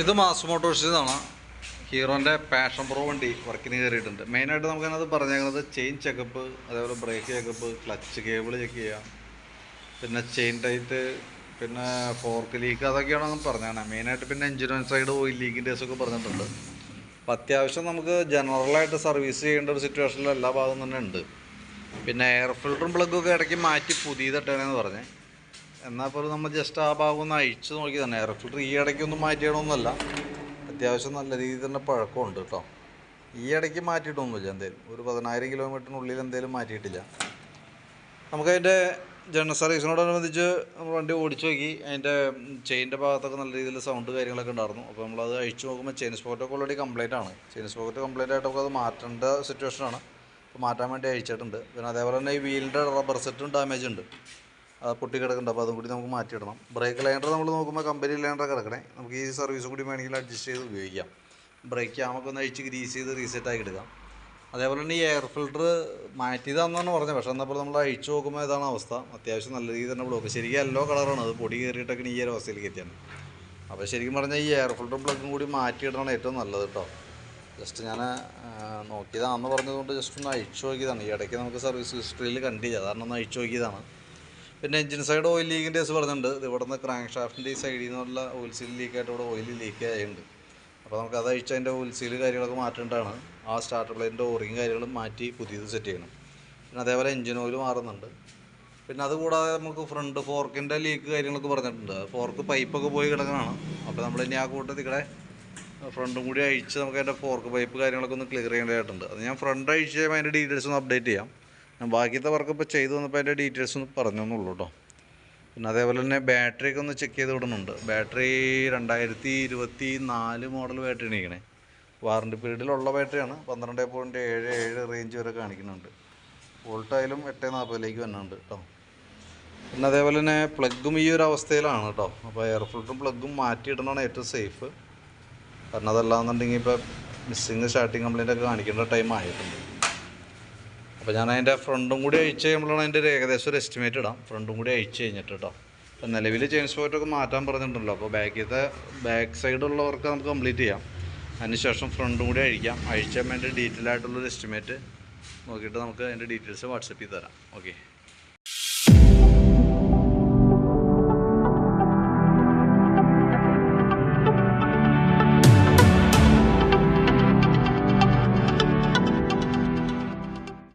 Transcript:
ഇത് മാസ് മോട്ടോഴ്സിൽ നിന്നാണ് ഹീറോന്റെ passion pro വണ്ടി വർക്കിന് കയറിയിട്ടുണ്ട്. മെയിനായിട്ട് നമുക്കതിനകത്ത് പറഞ്ഞേക്കുന്നത് ചെയിൻ ചെക്കപ്പ് അതേപോലെ brake checkup clutch cable check ചെയ്യാം. പിന്നെ ചെയിൻ ടൈറ്റ് പിന്നെ ഫോർക്ക് ലീക്ക് അതൊക്കെയാണ് പറഞ്ഞാണ് മെയിനായിട്ട് പിന്നെ എഞ്ചിൻ സൈഡ് ഓയിൽ ലീക്കിന്റെ ഒക്കെ പറഞ്ഞിട്ടുണ്ട്. അപ്പോൾ അത്യാവശ്യം നമുക്ക് ജനറലായിട്ട് സർവീസ് ചെയ്യേണ്ട ഒരു സിറ്റുവേഷനിൽ എല്ലാ ഭാഗവും തന്നെ ഉണ്ട്. പിന്നെ എയർ ഫിൽറ്ററും ഒക്കെ ഇടയ്ക്ക് മാറ്റി പുതിയതിട്ടാണെന്ന് പറഞ്ഞേ. എന്നാൽ പോലും നമ്മൾ ജസ്റ്റ് ആ ഭാഗം ഒന്ന് അഴിച്ച് നോക്കി തന്നെ. എയർ ഫിൽറ്റർ ഈ ഇടയ്ക്കൊന്നും മാറ്റിയിടണമെന്നല്ല അത്യാവശ്യം നല്ല രീതിയിൽ തന്നെ പഴക്കമുണ്ട് കേട്ടോ. ഈ ഇടയ്ക്ക് മാറ്റിയിട്ടൊന്നുമില്ല എന്തേലും. ഒരു പതിനായിരം കിലോമീറ്ററിനുള്ളിൽ എന്തേലും മാറ്റിയിട്ടില്ല. നമുക്കതിന്റെ ജനറൽ സർവീസിനോടനുബന്ധിച്ച് നമ്മൾ വണ്ടി ഓടിച്ചു നോക്കി. അതിന്റെ ചെയിന്റെ ഭാഗത്തൊക്കെ നല്ല രീതിയിൽ സൗണ്ട് കാര്യങ്ങളൊക്കെ ഉണ്ടായിരുന്നു. അപ്പോൾ നമ്മളത് അഴിച്ചു നോക്കുമ്പോൾ ചെയിൻ സ്പോക്കറ്റൊക്കെ ഓൾറെഡി കംപ്ലൈന്റ് ആണ്. ചെയിൻ സ്പോക്കറ്റ് കംപ്ലൈന്റ് ആയിട്ടൊക്കെ അത് മാറ്റേണ്ട സിറ്റുവേഷനാണ് അപ്പോൾ മാറ്റാൻ വേണ്ടി അഴിച്ചിട്ടുണ്ട്. പിന്നെ അതേപോലെ തന്നെ ഈ വീലിന്റെ റബ്ബർ സെറ്റും ഡാമേജ് ഉണ്ട്. പൊട്ടിക്കിടക്കുന്നുണ്ട് അപ്പോൾ അതും കൂടി നമുക്ക് മാറ്റിയിടണം. ബ്രേക്ക് ലൈനർ നമ്മൾ നോക്കുമ്പോൾ കമ്പനി ലൈനർ കിടക്കണേ. നമുക്ക് ഈ സർവീസ് കൂടി വേണമെങ്കിൽ അഡ്ജസ്റ്റ് ചെയ്ത് ഉപയോഗിക്കാം. ബ്രേക്ക് ക്യാമൊക്കെ ഒന്ന് അഴിച്ച് ഗ്രീസ് ചെയ്ത് റീസെറ്റ് ആക്കി എടുക്കാം. അതേപോലെ തന്നെ ഈ എയർ ഫിൽട്ടർ മാറ്റിയതാണെന്നാണ് പറഞ്ഞത് പക്ഷേ എന്നപ്പോൾ നമ്മൾ അഴിച്ചു നോക്കുമ്പോൾ ഇതാണ് അവസ്ഥ. അത്യാവശ്യം നല്ല രീതിയിൽ തന്നെ ബ്ലോക്ക് ശരിക്കും എല്ലോ കളറാണ് അത് പൊടി കയറിയിട്ടൊക്കെ ഈ ഒരു അവസ്ഥയിലേക്ക് എത്തിയാണ്. അപ്പോൾ ശരിക്കും പറഞ്ഞാൽ ഈ എയർ ഫിൽട്ടർ പ്ലഗും കൂടി മാറ്റിയിടണം ഏറ്റവും നല്ലത് കേട്ടോ ജസ്റ്റ് ഞാൻ നോക്കിയതാണെന്ന് പറഞ്ഞതുകൊണ്ട് ജസ്റ്റ് ഒന്ന് അഴിച്ചു നോക്കിയതാണ്. ഈ ഇടയ്ക്ക് നമുക്ക് സർവീസ് ഹിസ്റ്ററിയിൽ കണ്ടില്ല. കാരണം ഒന്ന് അഴിച്ചു നോക്കിയതാണ്. പിന്നെ എഞ്ചിൻ സൈഡ് ഓയിൽ ലീക്കിന്റെ കേസ് പറഞ്ഞിട്ടുണ്ട്. ഇത് ഇവിടെ നിന്ന് ക്രാങ്ക് ഷാഫ്റ്റിന്റെ ഈ സൈഡിൽ നിന്നുള്ള ഓയിൽ സീൽ ലീക്കായിട്ട് ഇവിടെ ഓയിൽ ലീക്ക് ആയിട്ടുണ്ട്. അപ്പോൾ നമുക്ക് അത് അഴിച്ച് അതിന്റെ ഓയിൽ സീൽ കാര്യങ്ങളൊക്കെ മാറ്റേണ്ടതാണ്. ആ സ്റ്റാർട്ടർ പ്ലേറ്റിന്റെ ഓറിങ് കാര്യങ്ങളും മാറ്റി പുതിയത് സെറ്റ് ചെയ്യണം. പിന്നെ അതേപോലെ എഞ്ചിൻ ഓയിൽ മാറുന്നുണ്ട്. പിന്നെ അതുകൂടാതെ നമുക്ക് ഫ്രണ്ട് ഫോർക്കിന്റെ ലീക്ക് കാര്യങ്ങളൊക്കെ പറഞ്ഞിട്ടുണ്ട്. ഫോർക്ക് പൈപ്പൊക്കെ പോയി കിടക്കണതാണ്. അപ്പോൾ നമ്മൾ ഇനി ആ കൂട്ടത്തിൽ ഇവിടെ ഫ്രണ്ടും കൂടി അഴിച്ച് നമുക്ക് അതിന്റെ ഫോർക്ക് പൈപ്പ് കാര്യങ്ങളൊക്കെ ഒന്ന് ക്ലിയർ ചെയ്യേണ്ടതായിട്ടുണ്ട്. അത് ഞാൻ ഫ്രണ്ട് അഴിച്ച് അതിന്റെ ഡീറ്റെയിൽസ് ഒന്ന് അപ്ഡേറ്റ് ചെയ്യാം. ഞാൻ ബാക്കിയത്തെ വർക്ക് ഇപ്പോൾ ചെയ്തു വന്നപ്പോൾ അതിന്റെ ഡീറ്റെയിൽസ് ഒന്ന് പറഞ്ഞു തന്നുള്ളൂ കേട്ടോ പിന്നെ അതേപോലെ തന്നെ ബാറ്ററി ഒക്കെ ഒന്ന് ചെക്ക് ചെയ്ത് വിടുന്നുണ്ട്. ബാറ്ററി രണ്ടായിരത്തി ഇരുപത്തി നാല് മോഡൽ ബാറ്ററി ഇരിക്കണേ വാറണ്ടി പീരീഡിലുള്ള ബാറ്ററിയാണ് പന്ത്രണ്ട് പോയിന്റ് ഏഴ് ഏഴ് റേഞ്ച് വരെ കാണിക്കുന്നുണ്ട്. വോൾട്ടായാലും എട്ട് നാൽപ്പതിലേക്ക് വരുന്നുണ്ട് കേട്ടോ പിന്നെ അതേപോലെ തന്നെ പ്ലഗും ഈ ഒരു അവസ്ഥയിലാണ് കേട്ടോ അപ്പോൾ എയർ ഫിൽറ്ററും പ്ലഗും മാറ്റിയിടണമാണ് ഏറ്റവും സേഫ് കാരണം അതല്ലാന്നുണ്ടെങ്കിൽ ഇപ്പോൾ മിസ്സിങ് സ്റ്റാർട്ടിങ് കംപ്ലൈന്റ് ഒക്കെ കാണിക്കേണ്ട ടൈം ആയിട്ടുണ്ട്. അപ്പോൾ ഞാൻ അതിന്റെ ഫ്രണ്ടും കൂടി അയച്ചു കഴിയുമ്പോഴാണ് അതിന്റെ ഒരു ഏകദേശം ഒരു എസ്റ്റിമേറ്റ് ഇടാം. ഫ്രണ്ടും കൂടി അയച്ചു കഴിഞ്ഞിട്ട് കേട്ടോ അപ്പോൾ നിലവിൽ ചെയിൻ സ്പോക്കറ്റൊക്കെ മാറ്റാൻ പറഞ്ഞിട്ടുണ്ടല്ലോ. അപ്പോൾ ബാക്കിലത്തെ ബാക്ക് സൈഡ് ഉള്ളവർക്ക് നമുക്ക് കംപ്ലീറ്റ് ചെയ്യാം. അതിനുശേഷം ഫ്രണ്ടും കൂടി അഴിക്കാം. അഴിച്ചാൽ വേണ്ടി ഡീറ്റെയിൽ ആയിട്ടുള്ളൊരു എസ്റ്റിമേറ്റ് നോക്കിയിട്ട് നമുക്ക് അതിന്റെ ഡീറ്റെയിൽസ് വാട്സപ്പ് ചെയ്ത് തരാം. ഓക്കെ